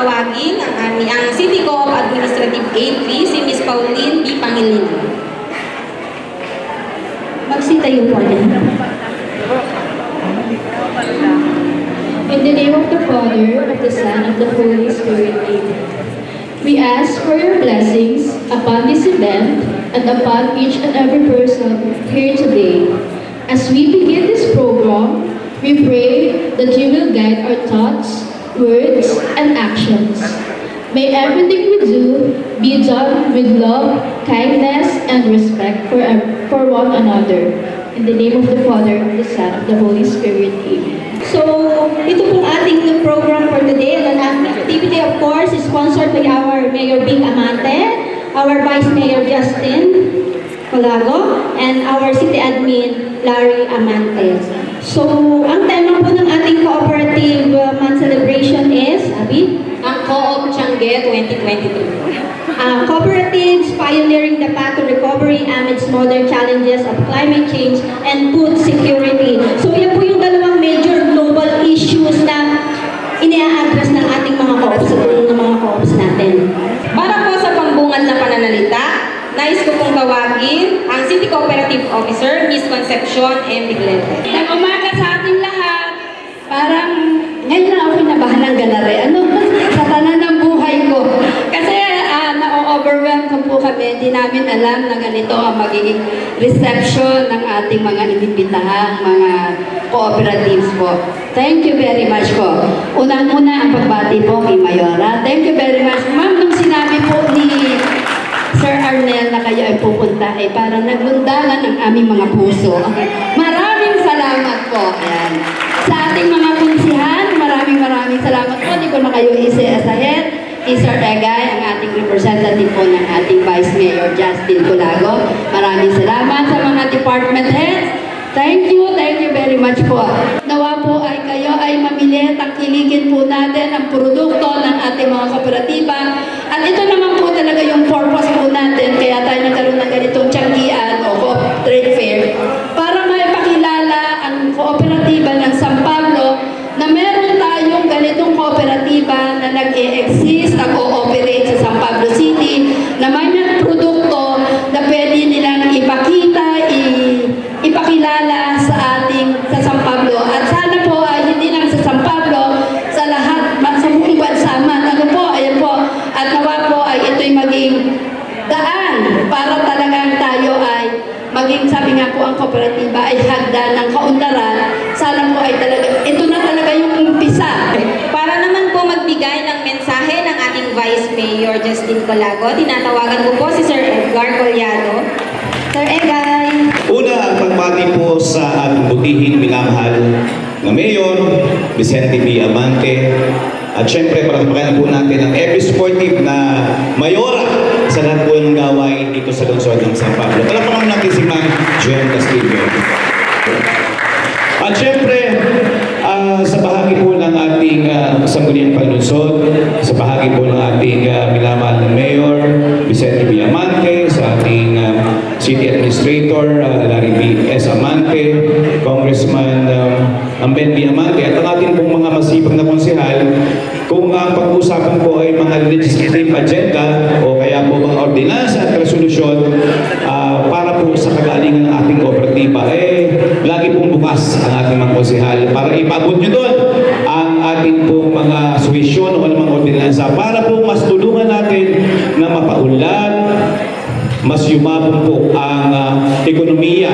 tawagin ang, ang City Co-op Administrative Aid Fee, si Miss Pauline B. Pangilinan. Magsitayo po niya. In the name of the Father, of the Son, of the Holy Spirit, Amen. We ask for your blessings upon this event and upon each and every person here today. As we begin this program, we pray that you will guide our thoughts, words, and actions. May everything we do be done with love, kindness, and respect for, for one another. In the name of the Father, of the Son, of the Holy Spirit, Amen. So, ito pong ating program for today. And ang activity, of course, is sponsored by our Mayor Bing Amante, our Vice Mayor Justin Colago, and our City Admin Larry Amante. So, ang tema po ng ating cooperative Ang Co-op Tiangge 2023. Uh, cooperatives pioneering the path to recovery amidst modern challenges of climate change and food security. So yan po yung dalawang major global issues na ina-address ng ating mga co-ops, ng mga co-ops natin. Para po sa pambungad na pananalita, nais ko pong tawagin ang City Cooperative Officer, Miss Concepcion M. Biglete. Nang umaga sa ating lahat, parang ngayon na ako nabahan ng ganare. Ano sa tanan ng buhay ko. Kasi ah, na-overwhelm ko po kami. Hindi namin alam na ganito ang magiging reception ng ating mga inimbitahang mga cooperatives po. Thank you very much po. Unang-una ang pagbati po kay Mayora. Thank you very much. Ma'am, nung sinabi po ni Sir Arnel na kayo ay pupunta ay parang naglundagan ang aming mga puso. Maraming salamat po. Ayan. Sa ating mga kunsihan, maraming maraming salamat po. Hindi ko na kayo isi-asahin. Sir Egay, ang representative po ng ating Vice Mayor Justin Colago. Maraming salamat sa mga department heads. Thank you, thank you very much po. Nawa po ay kayo ay mamili, tangkilikin po natin ang produkto ng ating mga kooperatiba. At ito naman po talaga yung purpose ay hagdan ng kaunlaran. Sana po ay talaga, ito na talaga yung umpisa. Para naman po magbigay ng mensahe ng ating Vice Mayor Justin Colago, tinatawagan ko po si Sir Edgar Collado. Sir Egay. Una, ang pagbati po sa ating butihin, minamahal na Mayor, Vicente B. Amante, at syempre, palakpakan po natin ang every sportive na mayora sa lahat po ng gawain dito sa lungsod ng San Pablo. Palakpakan natin si Ma'am Joan Castillo. At syempre, ah, sa bahagi po ng ating uh, Sangguniang Panlunsod, sa bahagi po ng ating uh, minamahal na Mayor, Vicente Villamante, sa ating ah, City Administrator, ah, Larry B. S. Amante, Congressman um, Amben B. Amante, at ang ating pong mga masipag na konsehal, kung ang pag-uusapan po ay mga legislative agenda o kaya po mga ordinansa at resolusyon ang ating mga konsehal para ipabot nyo doon ang ating pong mga suwisyon o anumang ordinansa para po mas tulungan natin na mapaunlad, mas yumabong po ang ah, ekonomiya,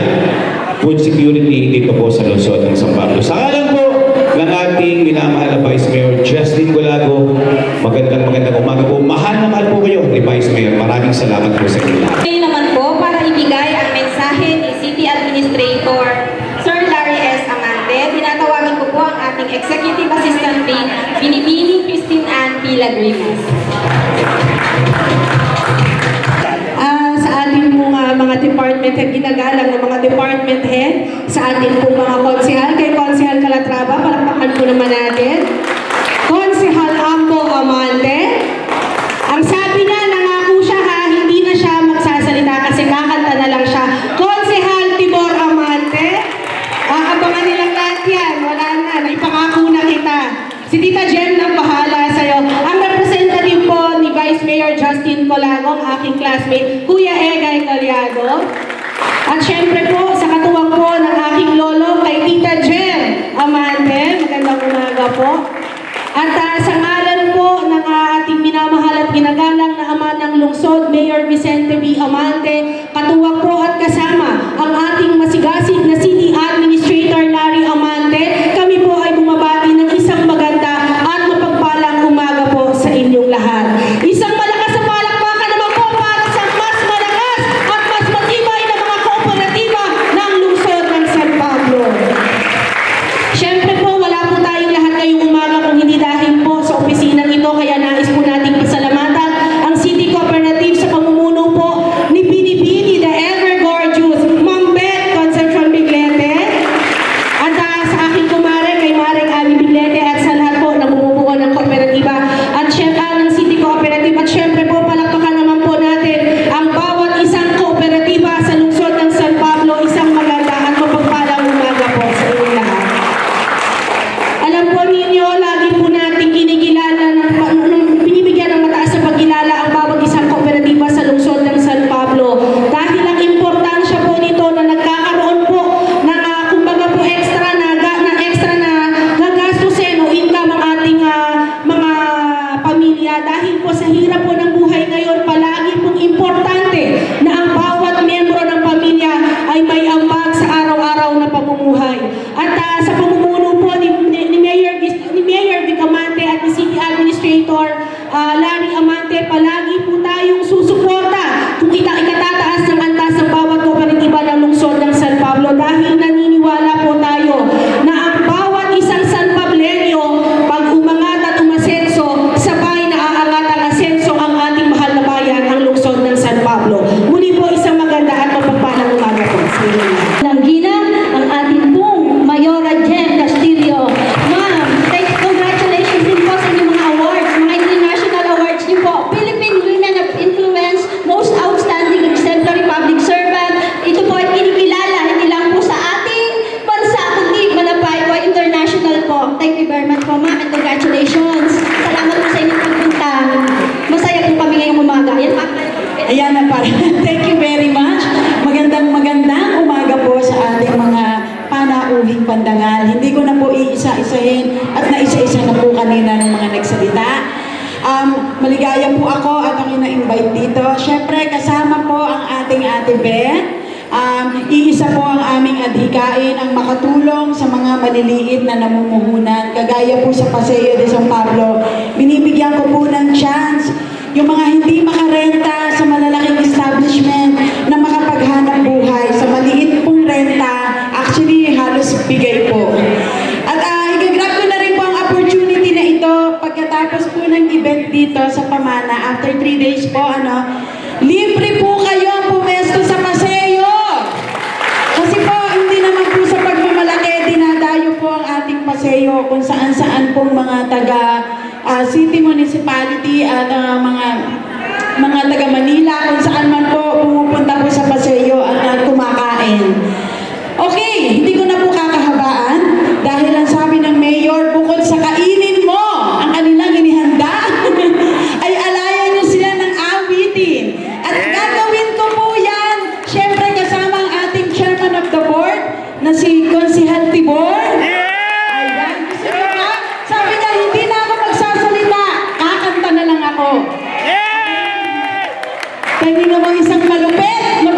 food security dito po sa lungsod ng San Pablo. Sa ngalan po ng ating minamahal na Vice Mayor Justin Gulago, magandang magandang umaga po. Mahal na mahal po kayo ni Vice Mayor. Maraming salamat po sa inyo at ginagalang ng mga department head sa atin po mga konsihal. Kay Konsihal Calatrava, palakpakan po naman natin. Konsihal Ambo Amante. Ang sabi niya, nangako siya ha, hindi na siya magsasalita kasi kakanta na lang siya. Konsihal Tibor Amante. Aabangan nilang lahat yan. Wala na, naipangako na kita. Si Tita Jem nang bahala sa'yo. Ang representative po ni Vice Mayor Justin Colagong, aking classmate, Kuya Egay Caliago. At syempre po, sa katuwang po ng aking lolo, kay Tita Jen Amante. Magandang umaga po. At uh, sa ngalan po ng uh, ating minamahal at ginagalang na ama ng lungsod, Mayor Vicente B. Amante, po ma at congratulations. Salamat po sa inyong pagpunta. Masaya po kami ngayong umaga. Ayan, pa. Ayan na pa. Thank you very much. Magandang magandang umaga po sa ating mga panauhing pandangal. Hindi ko na po iisa-isahin at naisa-isa na po kanina ng mga nagsalita. Um, maligaya po ako at ako na-invite dito. Siyempre, kasama po ang ating Ate Beth. Um, iisa po ang aming adhikain ang makatulong sa mga maliliit na namumuhunan kagaya po sa Paseo de San Pablo, municipality at uh, mga mga taga Manila kung saan man po hindi naman isang kalupit na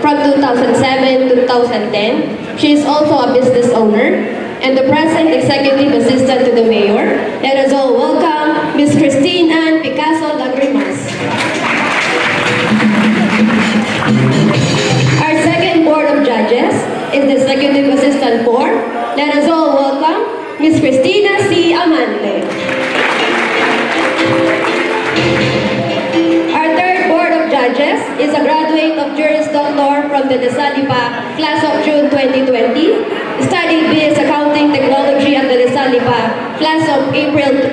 from 2007 to 2010. She is also a business owner and the present executive assistant to the mayor. Let us all welcome Ms. Christine Ann Picasso Lagrimas. Our second board of judges is the executive assistant board. Let us all welcome Ms. Christina C. Amante. Our third board of judges is a of Juris Doctor from the Desalipa class of June 2020, studied BS Accounting Technology at the Desalipa class of April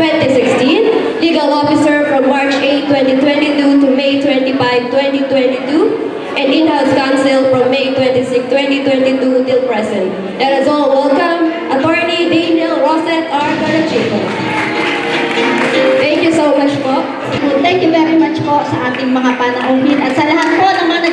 2016, legal officer from March 8, 2022 to May 25, 2022, and in-house counsel from May 26, 2022 till present. Let us all welcome Attorney Daniel Rosette R. Garachico. So much po. Thank you very much po sa ating mga panauhin at sa lahat po ng mga